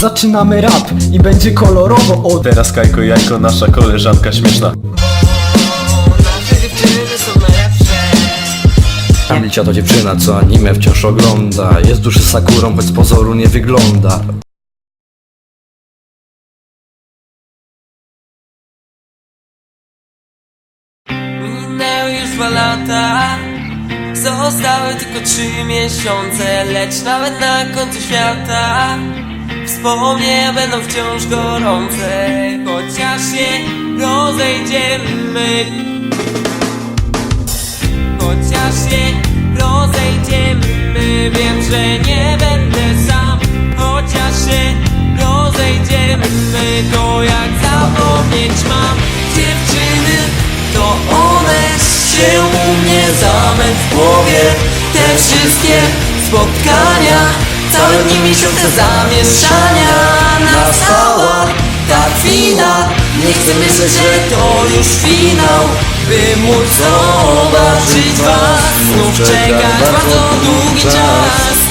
Zaczynamy rap i będzie kolorowo o Teraz Kajko Jajko, nasza koleżanka śmieszna. Licia to dziewczyna, co anime wciąż ogląda. Jest duży sakurą, choć z pozoru nie wygląda. Minęły już dwa lata. Zostały tylko trzy miesiące Lecz nawet na końcu świata Wspomnienia będą wciąż gorące Chociaż się rozejdziemy. Chociaż się rozejdziemy Wiem, że nie będę sam. Chociaż się rozejdziemy To jak zapomnieć mam. Dziewczyny To one się u mnie zamęt w głowie. Te wszystkie spotkania Całe dni miesiące zamieszania Nastała ta chwila. Nie chcę myśleć, że to już finał By móc zobaczyć was. Znów czekać bardzo długi czas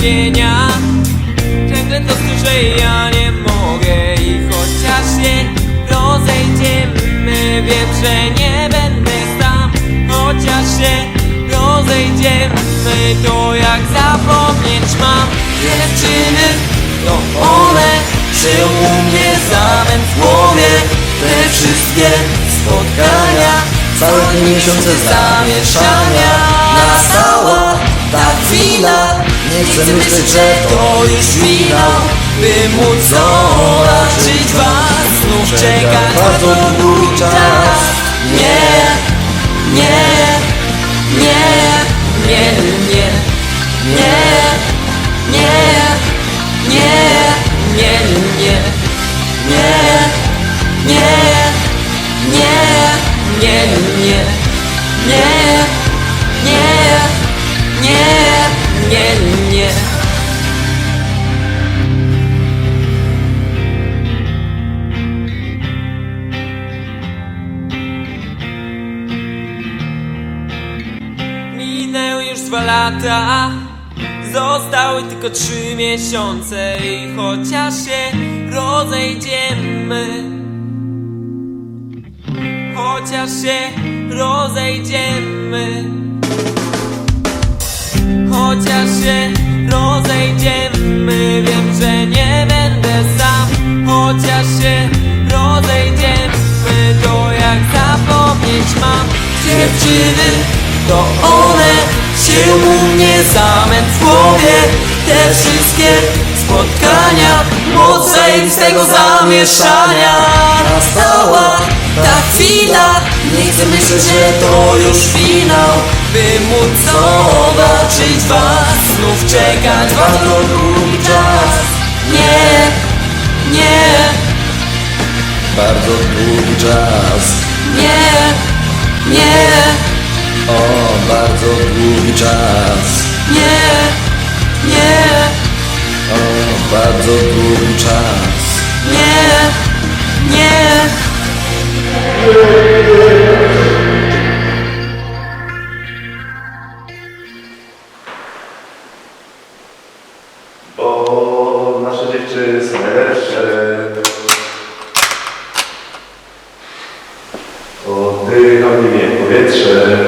przedstawienia Ciągle to że ja nie mogę. I chociaż się rozejdziemy Wiem, że nie będę sam. Chociaż się rozejdziemy To jak zapomnieć mam. Dziewczyny, to one Się u mnie zamęt w głowie. Te wszystkie spotkania Całe miesiące zamieszania. Nastała ta chwila Nie chcę myśleć, że to już finał By móc zobaczyć was Znów czekać bardzo długi czas Nie, nie, nie, nie, nie, nie, nie, nie, nie, nie, nie, nie, nie, nie, nie, nie, nie, nie, nie, nie. Minęły już dwa lata Zostały tylko trzy miesiące I chociaż się rozejdziemy Chociaż się rozejdziemy Chociaż się rozejdziemy Wiem, że nie będę sam. Chociaż się rozejdziemy To jak zapomnieć mam. Dziewczyny, to one Się u mnie zamęt w głowie. Te wszystkie spotkania Moc zajebistego zamieszania. Nastała ta chwila Nie chcę myśleć, że to już finał. By móc zobaczyć was Znów czekać bardzo długi czas. Nie, nie, Bardzo długi czas. Nie, nie, O, bardzo długi czas. Nie, nie, O, bardzo długi czas. Nie, nie Bo nasze dziewczyny są najlepsze. Oddycham nimi powietrze